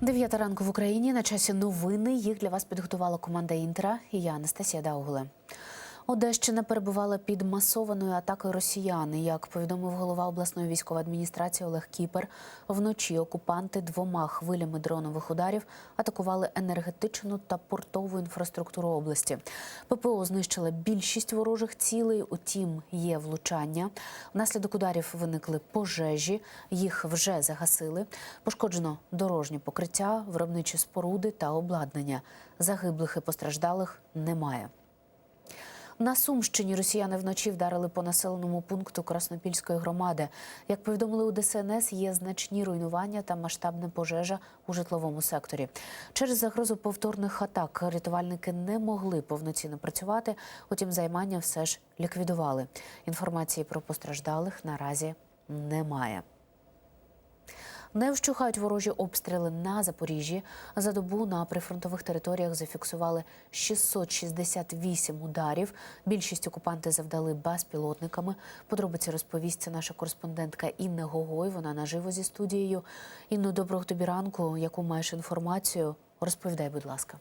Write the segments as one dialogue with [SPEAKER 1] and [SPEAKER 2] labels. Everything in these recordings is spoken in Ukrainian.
[SPEAKER 1] Дев'ята ранку в Україні на часі новини. Їх для вас підготувала команда Інтера і я Анастасія Даугуле. Одещина перебувала під масованою атакою росіян. Як повідомив голова обласної військової адміністрації Олег Кіпер, вночі окупанти двома хвилями дронових ударів атакували енергетичну та портову інфраструктуру області. ППО знищила більшість ворожих цілей. Утім, є влучання. Внаслідок ударів виникли пожежі. Їх вже загасили. Пошкоджено дорожнє покриття, виробничі споруди та обладнання. Загиблих і постраждалих немає. На Сумщині росіяни вночі вдарили по населеному пункту Краснопільської громади. Як повідомили у ДСНС, є значні руйнування та масштабна пожежа у житловому секторі. Через загрозу повторних атак рятувальники не могли повноцінно працювати. Утім, займання все ж ліквідували. Інформації про постраждалих наразі немає. Не вщухають ворожі обстріли на Запоріжжі. За добу на прифронтових територіях зафіксували 668 ударів. Більшість окупанти завдали безпілотниками. Подробиці розповість наша кореспондентка Інна Гогой. Вона наживо зі студією. Інно, доброго тобі ранку. Яку маєш інформацію? Розповідай, будь ласка.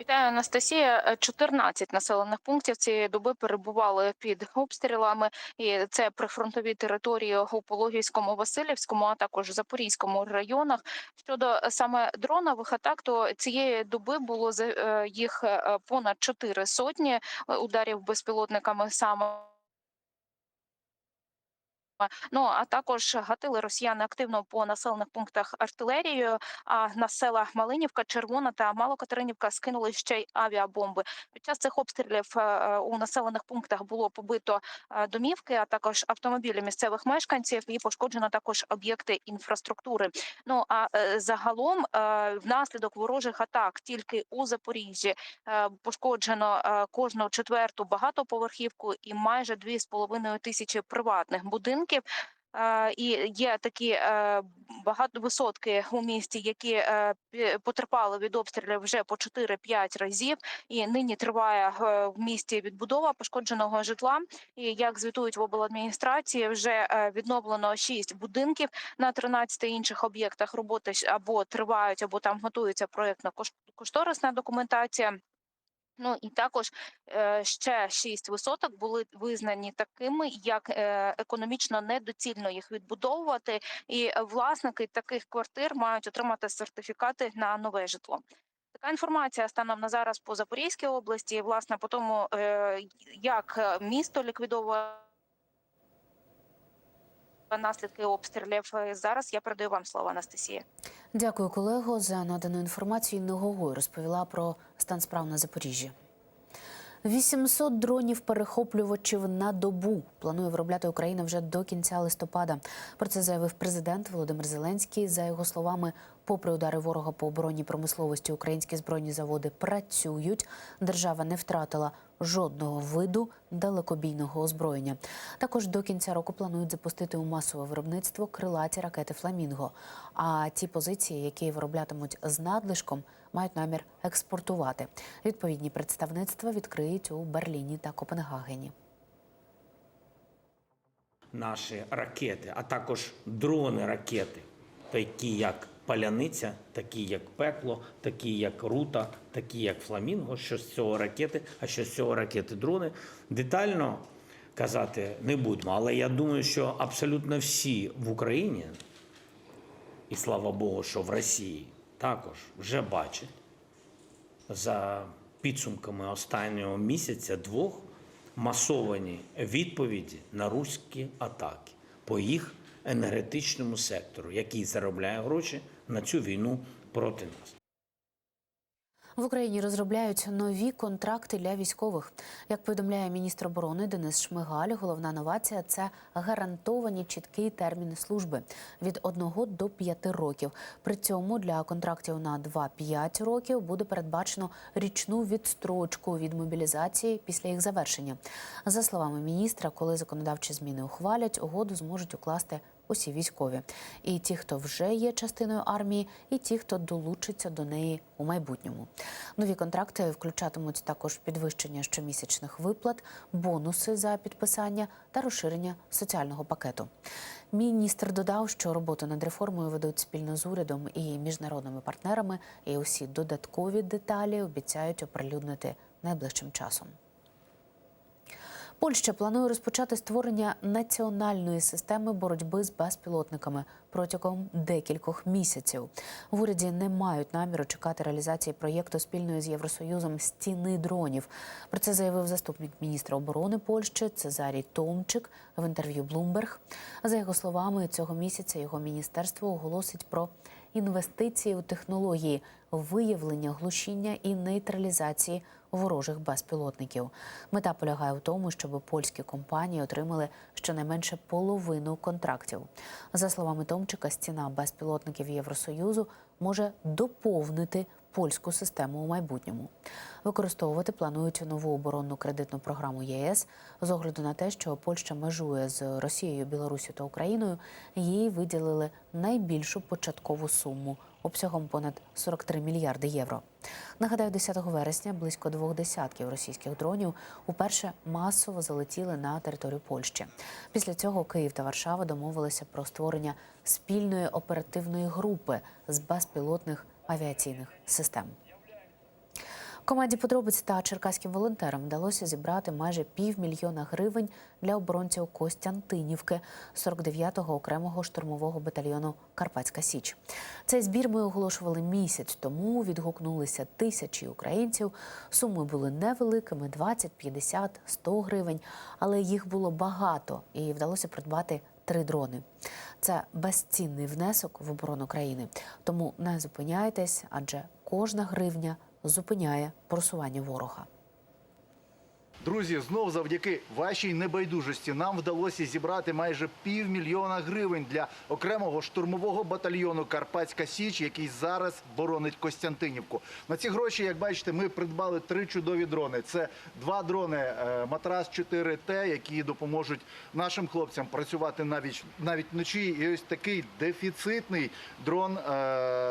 [SPEAKER 2] Вітаю, Анастасія. Е, 14 населених пунктів цієї доби перебували під обстрілами, і це прифронтові території у Пологівському, Васильівському, а також Запорізькому районах. Щодо е, саме дронових атак, то цієї доби було е, їх е, понад 4 сотні е, ударів безпілотниками саме. Ну а також гатили росіяни активно по населених пунктах артилерією. А на селах Малинівка, Червона та Малокатеринівка скинули ще й авіабомби. Під час цих обстрілів е, е, у населених пунктах було побито е, домівки, а також автомобілі місцевих мешканців, і пошкоджено також об'єкти інфраструктури. Ну а загалом внаслідок ворожих атак тільки у Запоріжжі пошкоджено кожну четверту багатоповерхівку і майже дві з половиною тисячі приватних будинків. Е, І є такі е, багато висотки у місті, які е, потерпали від обстрілів вже по 4-5 разів. І нині триває е, в місті відбудова пошкодженого житла. І як звітують в обладміністрації, вже відновлено 6 будинків на 13 інших об'єктах. Роботи або тривають, або там готується проєктно кошторисна документація. Ну і також е, ще шість висоток були визнані такими, як е, економічно недоцільно їх відбудовувати, і е, власники таких квартир мають отримати сертифікати на нове житло. Така інформація станом на зараз по Запорізькій області. Власне, по тому, як місто ліквідовує наслідки обстрілів. Е, Зараз я передаю вам слово, Анастасія.
[SPEAKER 1] Дякую, колего, за надану інформацію. Інна розповіла про стан справ на Запоріжжі. 800 дронів-перехоплювачів на добу планує виробляти Україна вже до кінця листопада. Про це заявив президент Володимир Зеленський. За його словами, попри удари ворога по оборонній промисловості, українські збройні заводи працюють. Держава не втратила жодного виду далекобійного озброєння. Також до кінця року планують запустити у масове виробництво крилаті ракети Фламінго. А ті позиції, які вироблятимуть з надлишком, мають намір експортувати. Відповідні представництва відкриють у Берліні та Копенгагені.
[SPEAKER 3] наші ракети, а також дрони ракети, такі як Паляниця, такі як пекло, такі як рута, такі як фламінго. Що з цього ракети, а що з цього ракети дрони. Детально казати не будемо, але я думаю, що абсолютно всі в Україні, і слава Богу, що в Росії також вже бачать за підсумками останнього місяця двох масовані відповіді на руські атаки по їх енергетичному сектору, який заробляє гроші на цю війну проти нас.
[SPEAKER 1] В Україні розробляють нові контракти для військових. Як повідомляє міністр оборони Денис Шмигаль, головна новація це гарантовані чіткий термін служби від 1 до 5 років. При цьому для контрактів на 2-5 років буде передбачено річну відстрочку від мобілізації після їх завершення. За словами міністра, коли законодавчі зміни ухвалять, угоду зможуть укласти усі військові, і ті, хто вже є частиною армії, і ті, хто долучиться до неї у майбутньому. Нові контракти включатимуть також підвищення щомісячних виплат, бонуси за підписання та розширення соціального пакету. Міністр додав, що роботу над реформою ведуть спільно з урядом і міжнародними партнерами, і усі додаткові деталі обіцяють оприлюднити найближчим часом. Польща планує розпочати створення національної системи боротьби з безпілотниками протягом декількох місяців. В уряді не мають наміру чекати реалізації проєкту спільної з Євросоюзом стіни дронів. Про це заявив заступник міністра оборони Польщі Цезарій Томчик в інтерв'ю Bloomberg. За його словами, цього місяця його міністерство оголосить про інвестиції у технології виявлення, глушіння і нейтралізації ворожих безпілотників. Мета полягає в тому, щоб польські компанії отримали щонайменше половину контрактів. За словами Томчика, стіна безпілотників Євросоюзу може доповнити польську систему у майбутньому. Використовувати планують нову оборонну кредитну програму ЄС з огляду на те, що Польща межує з Росією, Білорусю та Україною. Їй виділили найбільшу початкову суму обсягом понад 43 мільярди євро. Нагадаю, 10 вересня близько двох десятків російських дронів уперше масово залетіли на територію Польщі. Після цього Київ та Варшава домовилися про створення спільної оперативної групи з безпілотних авіаційних систем. Команді подробиць та черкаським волонтерам вдалося зібрати майже півмільйона гривень для оборонців Костянтинівки 49-го окремого штурмового батальйону Карпатська Січ. Цей збір ми оголошували місяць тому. Відгукнулися тисячі українців. Суми були невеликими 20, 50, 100 гривень, але їх було багато і вдалося придбати три дрони. Це безцінний внесок в оборону країни. Тому не зупиняйтесь, адже кожна гривня зупиняє просування ворога.
[SPEAKER 4] Друзі, знов завдяки вашій небайдужості нам вдалося зібрати майже півмільйона гривень для окремого штурмового батальйону Карпатська Січ, який зараз боронить Костянтинівку. На ці гроші, як бачите, ми придбали три чудові дрони. Це два дрони е, Матрас 4Т, які допоможуть нашим хлопцям працювати навіть навіть вночі. І ось такий дефіцитний дрон е,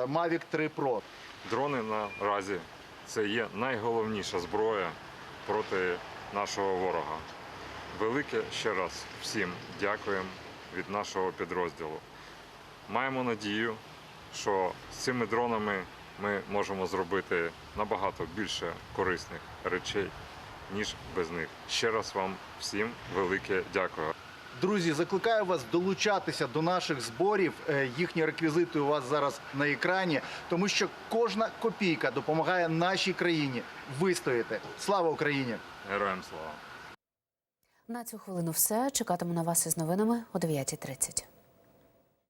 [SPEAKER 4] Mavic 3 Pro.
[SPEAKER 5] Дрони наразі це є найголовніша зброя проти нашого ворога. Велике ще раз всім дякуємо від нашого підрозділу. Маємо надію, що з цими дронами ми можемо зробити набагато більше корисних речей, ніж без них. Ще раз вам всім велике дякую.
[SPEAKER 4] Друзі, закликаю вас долучатися до наших зборів. Е, Їхні реквізити у вас зараз на екрані, тому що кожна копійка допомагає нашій країні вистояти. Слава Україні!
[SPEAKER 5] Героям слава!
[SPEAKER 1] На цю хвилину все. Чекатиму на вас із новинами о 9.30.